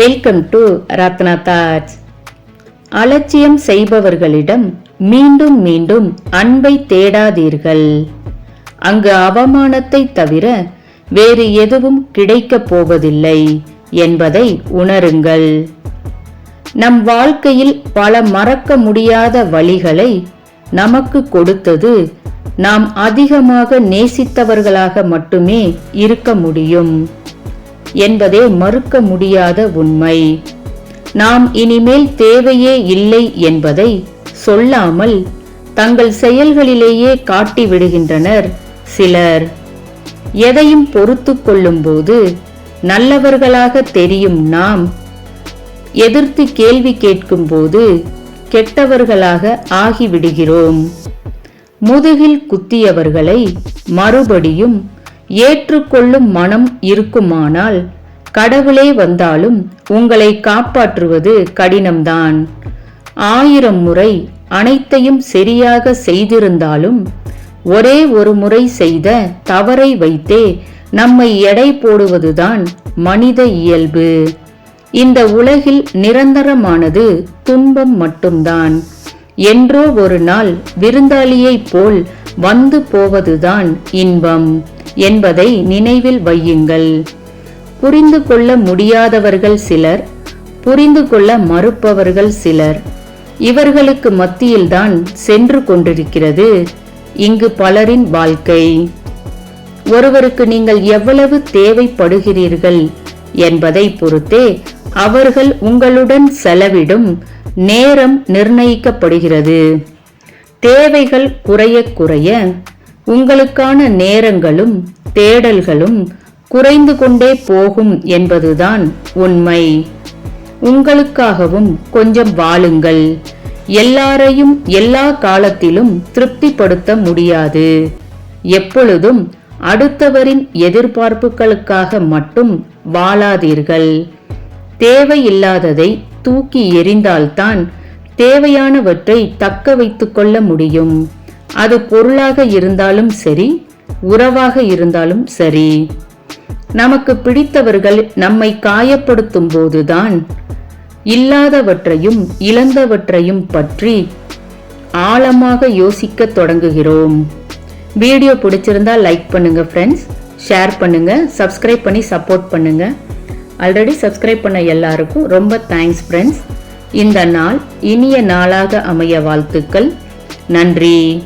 Welcome to Ratna Taj அலட்சியம் செய்பவர்களிடம் மீண்டும் மீண்டும் அன்பை தேடாதீர்கள். அங்கு அவமானத்தை தவிர வேறு எதுவும் கிடைக்கப் போவதில்லை என்பதை உணருங்கள். நம் வாழ்க்கையில் பல மறக்க முடியாத வழிகளை நமக்கு கொடுத்தது நாம் அதிகமாக நேசித்தவர்களாக மட்டுமே இருக்க முடியும். என்பதே மறுக்க முடியாத உண்மை. நாம் இனிமேல் தேவையே இல்லை என்பதை சொல்லாமல் தங்கள் செயல்களிலேயே காட்டி விடுகின்றனர் சிலர். எதையும் பொறுத்து கொள்ளும்போது நல்லவர்களாக தெரியும் நாம். எதிர்த்து கேள்வி கேட்கும்போது கெட்டவர்களாக ஆகிவிடுகிறோம். முதுகில் குத்தியவர்களை மறுபடியும் ஏற்றுக்கொள்ளும் மனம் இருக்குமானால் கடவுளே வந்தாலும் உங்களை காப்பாற்றுவது கடினம்தான். ஆயிரம் முறை அனைத்தையும் சரியாக செய்திருந்தாலும் ஒரே ஒரு முறை செய்த தவறை வைத்தே நம்மை எடை போடுவதுதான் மனித இயல்பு. இந்த உலகில் நிரந்தரமானது துன்பம் மட்டும்தான். என்றோ ஒரு நாள் விருந்தாளியைப் போல் வந்து போவதுதான் இன்பம். என்பதை நினைவில் வையுங்கள். புரிந்து கொள்ள முடியாதவர்கள் சிலர் புரிந்து கொள்ள மறுப்பவர்கள் சிலர். இவர்களுக்கு மத்தியில்தான் சென்று கொண்டிருக்கிறது இங்கு பலரின் வாழ்க்கை. ஒருவருக்கு நீங்கள் எவ்வளவு தேவைப்படுகிறீர்கள் என்பதை பொறுத்தே அவர்கள் உங்களுடன் செலவிடும் நேரம் நிர்ணயிக்கப்படுகிறது. தேவைகள் குறைய குறைய உங்களுக்கான நேரங்களும் தேடல்களும் குறைந்து கொண்டே போகும் என்பதுதான் உண்மை. உங்களுக்காகவும் கொஞ்சம் வாழுங்கள். எல்லாரையும் எல்லா காலத்திலும் திருப்திப்படுத்த முடியாது. எப்பொழுதும் அடுத்தவரின் எதிர்பார்ப்புகளுக்காக மட்டும் வாழாதீர்கள். தேவையில்லாததை தூக்கி எறிந்தால்தான் தேவையானவற்றை தக்க வைத்துக்கொள்ள முடியும். அது பொருளாக இருந்தாலும் சரி உறவாக இருந்தாலும் சரி. நமக்கு பிடித்தவர்கள் நம்மை காயப்படுத்தும் போதுதான் இல்லாதவற்றையும் இழந்தவற்றையும் பற்றி ஆழமாக யோசிக்க தொடங்குகிறோம். வீடியோ பிடிச்சிருந்தா லைக் பண்ணுங்க ஃப்ரெண்ட்ஸ் ஷேர் பண்ணுங்க சப்ஸ்கிரைப் பண்ணி சப்போர்ட் பண்ணுங்க. ஆல்ரெடி சப்ஸ்கிரைப் பண்ண எல்லாருக்கும் ரொம்ப தேங்க்ஸ் ஃப்ரெண்ட்ஸ் இந்த நாள் இனிய நாளாக அமைய வாழ்த்துக்கள். நன்றி.